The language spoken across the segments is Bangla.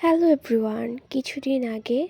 হ্যালো এভরিওয়ান কিছুদিন আগে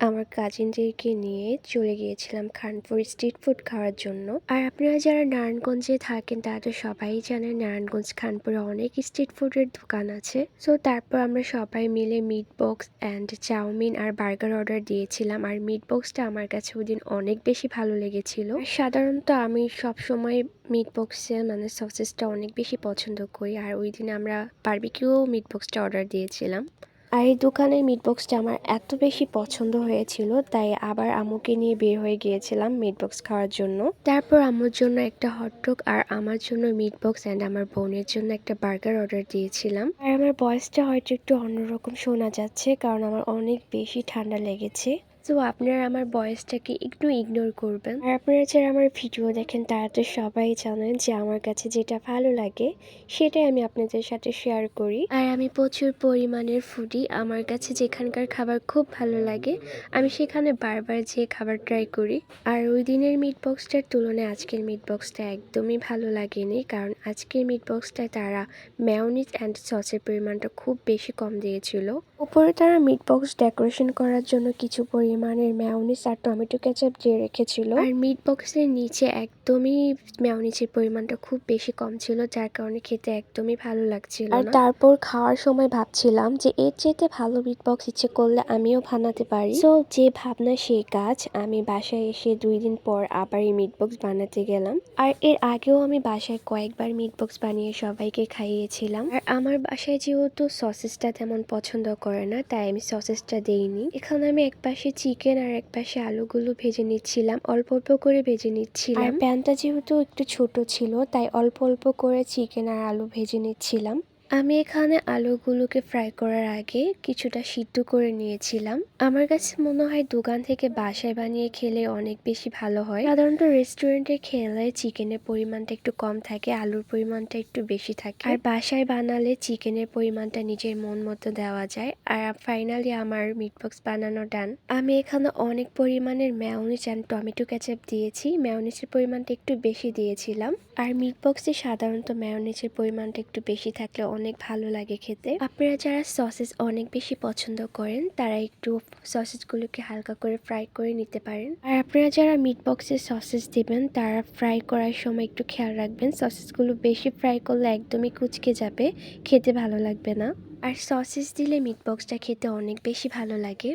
আমার কাজিনদেরকে নিয়ে চলে গিয়েছিলাম খানপুর স্ট্রিট ফুড খাওয়ার জন্য। আর আপনারা যারা নারায়ণগঞ্জে থাকেন, তারা তো সবাই জানেন নারায়ণগঞ্জ খানপুরে অনেক স্ট্রিট ফুডের দোকান আছে। সো তারপর আমরা সবাই মিলে meat box and chow mein R burger order দিয়েছিলাম। আর মিট বক্সটা আমার কাছে ওই দিন অনেক বেশি ভালো লেগেছিল। সাধারণত আমি সব সময় মিট বক্সের মানে সসেসটা অনেক বেশি পছন্দ করি। আর ওই দিন আমরা বার্বিকিউ মিট বক্সটা অর্ডার দিয়েছিলাম। আর এই দোকানের মিট বক্সটা আমার এত বেশি পছন্দ হয়েছিল, তাই আবার আমুকে নিয়ে বের হয়ে গিয়েছিলাম মিট বক্স খাওয়ার জন্য। তারপর আমার জন্য একটা হটডগ আর আমার জন্য মিট বক্স অ্যান্ড আমার বোনের জন্য একটা বার্গার অর্ডার দিয়েছিলাম। আর আমার বয়সটা হয়তো একটু অন্যরকম শোনা যাচ্ছে, কারণ আমার অনেক বেশি ঠান্ডা লেগেছে। তো আপনারা আমার বয়সটাকে একটু ইগনোর করবেন। আর আপনারা যারা আমার ভিডিও দেখেন তারা তো সবাই জানেন যে আমার কাছে যেটা ভালো লাগে সেটাই আমি আপনাদের সাথে শেয়ার করি। আর আমি প্রচুর পরিমাণের ফুডি আমার কাছে যেখানকার খাবার খুব ভালো লাগে আমি সেখানে বারবার যেয়ে খাবার ট্রাই করি। আর ওই দিনের মিট বক্সটার তুলনায় আজকের মিট বক্সটা একদমই ভালো লাগেনি কারণ আজকের মিট বক্সটায় তারা ম্যাওনিজ অ্যান্ড সসের পরিমাণটা খুব বেশি কম দিয়েছিল। উপরে তারা মিট বক্স ডেকোরেশন করার জন্য কিছু পরিমাণের ম্যাওনিজ আর টমেটো কেচাপ দিয়ে রেখেছিল। আর মিট বক্সের নিচে একদমই ম্যাওনিজের পরিমাণটা খুব বেশি কম ছিল যার কারণে খেতে একদমই ভালো লাগছিল আর তারপর খাওয়ার সময় ভাবছিলাম যে এর চেয়ে ভালো মিট বক্স ইচ্ছে করলে আমিও বানাতে পারি। তো যে ভাবনা সেই কাজ আমি বাসায় এসে দুই দিন পর আবার এই মিট বক্স বানাতে গেলাম। আর এর আগেও আমি বাসায় কয়েকবার মিট বক্স বানিয়ে সবাইকে খাইয়েছিলাম। আর আমার বাসায় যেহেতু সসেসটা তেমন পছন্দ করে না তাই আমি সসেসটা দেইনি। এখানে আমি এক পাশে চিকেন আর এক পাশে আলুগুলো ভেজে নিচ্ছিলাম। অল্প অল্প করে ভেজে নিচ্ছিলাম। প্যানটা যেহেতু একটু ছোট ছিল, তাই অল্প অল্প করে চিকেন আর আলু ভেজে নিচ্ছিলাম। আমি এখানে আলুগুলোকে ফ্রাই করার আগে কিছুটা সিদ্ধ করে নিয়েছিলাম। আমার কাছে মনে হয় দোকান থেকে বাসায় বানিয়ে খেলে অনেক বেশি ভালো হয়। সাধারণত রেস্টুরেন্টে খেলে চিকেনের পরিমাণটা একটু কম থাকে, আলুর পরিমাণটা একটু বেশি থাকে। আর বাসায় বানালে চিকেনের পরিমাণটা নিজের মন মতো দেওয়া যায়। আর ফাইনালি আমার মিট বক্স বানানো ডান আমি এখানে অনেক পরিমাণের ম্যাওনিজ অ্যান্ড টমেটো ক্যাচাপ দিয়েছি। ম্যাওনিজের পরিমাণটা একটু বেশি দিয়েছিলাম। আর মিট বক্সে সাধারণত ম্যাওনিজের পরিমাণটা একটু বেশি থাকলে অনেক ভালো লাগে খেতে। আপনারা যারা সসেস অনেক বেশি পছন্দ করেন, তারা একটু সসেসগুলোকে হালকা করে ফ্রাই করে নিতে পারেন। আর আপনারা যারা মিট বক্সে সসেস দেবেন, তারা ফ্রাই করার সময় একটু খেয়াল রাখবেন সসেসগুলো বেশি ফ্রাই করলে একদমই কুচকে যাবে, খেতে ভালো লাগবে না। আর সসেস দিলে মিট বক্সটা খেতে অনেক বেশি ভালো লাগে।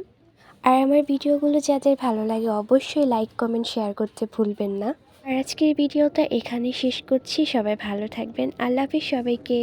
আর আমার ভিডিওগুলো যাদের ভালো লাগে, অবশ্যই লাইক কমেন্ট শেয়ার করতে ভুলবেন না। আর আজকের ভিডিওটা এখানেই শেষ করছি, সবাই ভালো থাকবেন, আল্লাহ হাফিজ সবাইকে।